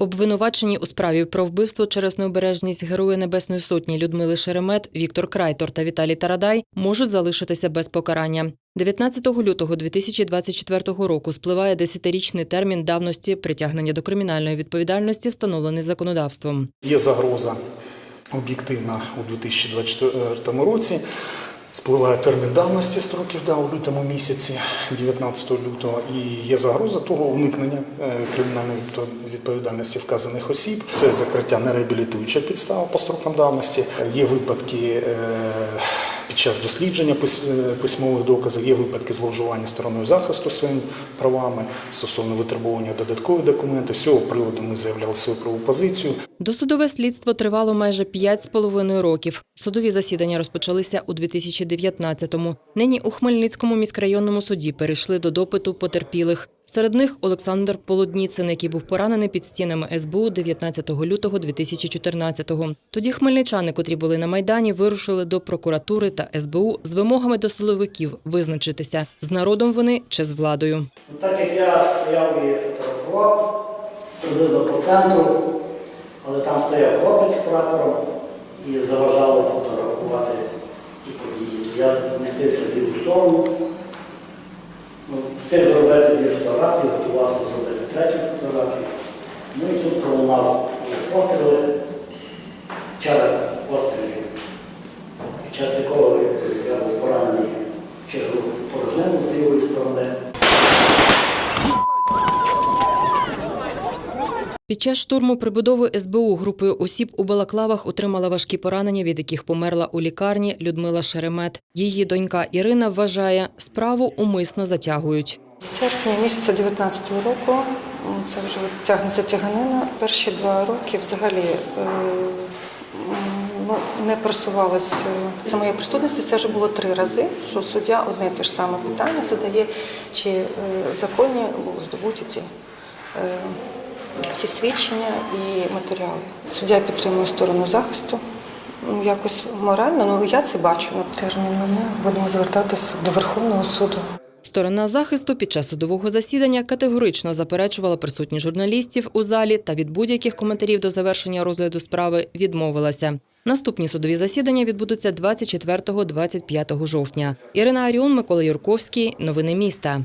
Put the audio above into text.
Обвинувачені у справі про вбивство через необережність Героя Небесної Сотні Людмили Шеремет, Віктор Крайтор та Віталій Тарадай можуть залишитися без покарання. 19 лютого 2024 року спливає десятирічний термін давності притягнення до кримінальної відповідальності, встановлений законодавством. Є загроза об'єктивна у 2024 році. Спливає термін давності строків да, у лютому місяці, 19 лютого, і є загроза того уникнення е, кримінальної відпо- відповідальності вказаних осіб. Це закриття нереабілітуючих підстава по строкам давності. Є випадки е, під час дослідження е, письмових доказів, є випадки зловживання стороною захисту своїми правами стосовно витребування додаткових документів. З цього приводу ми заявляли свою правову позицію. Досудове слідство тривало майже 5,5 років. Судові засідання розпочалися у 2019-му. Нині у Хмельницькому міськрайонному суді перейшли до допиту потерпілих. Серед них Олександр Полудніцин, який був поранений під стінами СБУ 19 лютого 2014-го. Тоді хмельничани, котрі були на майдані, вирушили до прокуратури та СБУ з вимогами до силовиків визначитися з народом вони чи з владою. Так як я стояв і фотографував приблизно по центру, але там стояв хлопець з прапором і заважали фотографувати ті події. Я змістився в сторону, ну, встиг зробити дві фотографії, готувався зробити третю фотографію. Ну і тут пролунав постріли, чара пострілів, під час якого я був поранений в чергу порожнину з лівої сторони. Під час штурму прибудови СБУ групою осіб у Балаклавах отримала важкі поранення, від яких померла у лікарні Людмила Шеремет. Її донька Ірина вважає, справу умисно затягують. З серпня місяця 19 року це вже тягнеться тяганина. Перші два роки взагалі е, ну, не просувалось. е, Це моєї присутності. Це вже було три рази, що суддя одне і те ж саме питання задає, чи е, законні здобуті ті е, всі свідчення і матеріали. Суддя підтримує сторону захисту. ну, Якось морально, ну я це бачу. Термін мене будемо звертатися до Верховного суду. Сторона захисту під час судового засідання категорично заперечувала присутність журналістів у залі та від будь-яких коментарів до завершення розгляду справи відмовилася. Наступні судові засідання відбудуться 24-25 жовтня. Ірина Аріон, Микола Юрковський. Новини міста.